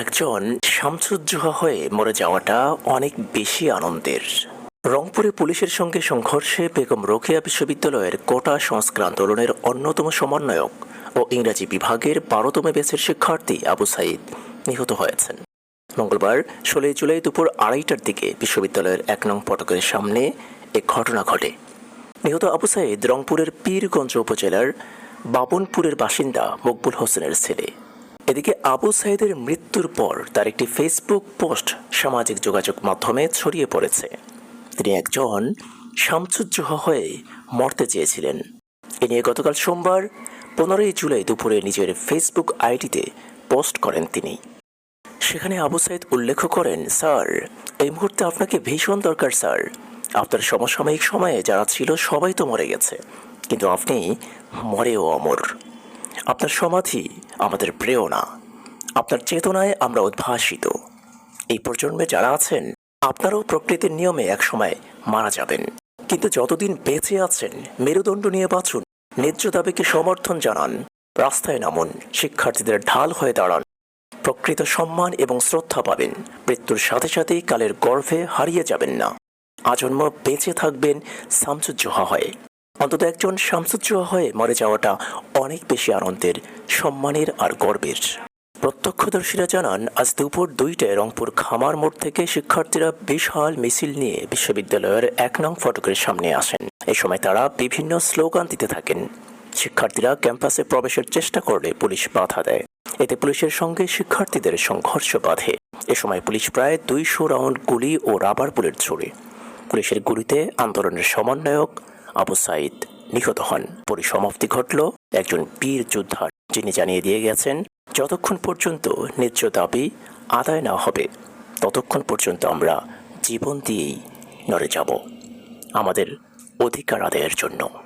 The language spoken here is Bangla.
একজন শামসুজ্জোহা হয়ে মরে যাওয়াটা অনেক বেশি আনন্দের। রংপুরে পুলিশের সঙ্গে সংঘর্ষে বেগম রোকেয়া বিশ্ববিদ্যালয়ের কোটা সংস্কার আন্দোলনের অন্যতম সমন্বয়ক ও ইংরাজি বিভাগের বারোতম ব্যাচের শিক্ষার্থী আবু সাইদ নিহত হয়েছেন। মঙ্গলবার ষোলোই জুলাই দুপুর আড়াইটার দিকে বিশ্ববিদ্যালয়ের এক নং ফটকের সামনে এ ঘটনা ঘটে। নিহত আবু সাইদ রংপুরের পীরগঞ্জ উপজেলার বাবনপুরের বাসিন্দা মকবুল হোসেনের ছেলে। এদিকে আবু সাইদের মৃত্যুর পর তার একটি ফেসবুক পোস্ট সামাজিক যোগাযোগ মাধ্যমে ছড়িয়ে পড়েছে। তিনি একজন শামসুজ্জোহা হয়ে মরতে চেয়েছিলেন। এ নিয়ে গতকাল সোমবার, পনেরোই জুলাই দুপুরে নিজের ফেসবুক আইডিতে পোস্ট করেন তিনি। সেখানে আবু সাইদ উল্লেখ করেন, স্যার, এই মুহূর্তে আপনাকে ভীষণ দরকার, স্যার। আপনার সমসাময়িক সময়ে যারা ছিল সবাই তো মরে গেছে। কিন্তু আপনি মরেও অমর। আপনার সমাধি আমাদের প্রেরণা। আপনার চেতনায় আমরা উদ্ভাসিত। এই প্রজন্মে যারা আছেন, আপনারাও প্রকৃতির নিয়মে একসময় মারা যাবেন। কিন্তু যতদিন বেঁচে আছেন, মেরুদণ্ড নিয়ে বাঁচুন, ন্যায্য দাবিকে সমর্থন জানান, রাস্তায় নামুন, শিক্ষার্থীদের ঢাল হয়ে দাঁড়ান, প্রকৃত সম্মান এবং শ্রদ্ধা পাবেন, মৃত্যুর সাথে সাথেই কালের গর্ভে হারিয়ে যাবেন না। আজন্ম বেঁচে থাকবেন শামসুজ্জোহা হয়ে। অন্তত একজন শামসুজ্জোহা হয়ে মরে যাওয়াটা অনেক বেশি আনন্দের, সম্মানের আর গর্বের। প্রত্যক্ষদর্শীরা জানান, আজ দুপুর দুইটায় রংপুর খামার মোড় থেকে শিক্ষার্থীরা বিশাল মিছিল নিয়ে বিশ্ববিদ্যালয়ের এক নং ফটকের সামনে আসেন। এ সময় তারা বিভিন্ন স্লোগান দিতে থাকেন। শিক্ষার্থীরা ক্যাম্পাসে প্রবেশের চেষ্টা করলে পুলিশ বাধা দেয়। এতে পুলিশের সঙ্গে শিক্ষার্থীদের সংঘর্ষ বাধে। এ সময় পুলিশ প্রায় দুইশো রাউন্ড গুলি ও রাবার বুলেট ছুড়ে পুলিশের গুলিতে আন্দোলনের সমন্বয়ক আবু সাইদ নিহত হন। পরিসমাপ্তি ঘটল একজন বীর যোদ্ধার যিনি জানিয়ে দিয়ে গেছেন, যতক্ষণ পর্যন্ত ন্যায্য দাবি আদায় না হবে, ততক্ষণ পর্যন্ত আমরা জীবন দিয়েই নড়ে যাব। আমাদের অধিকার আদায়ের জন্য।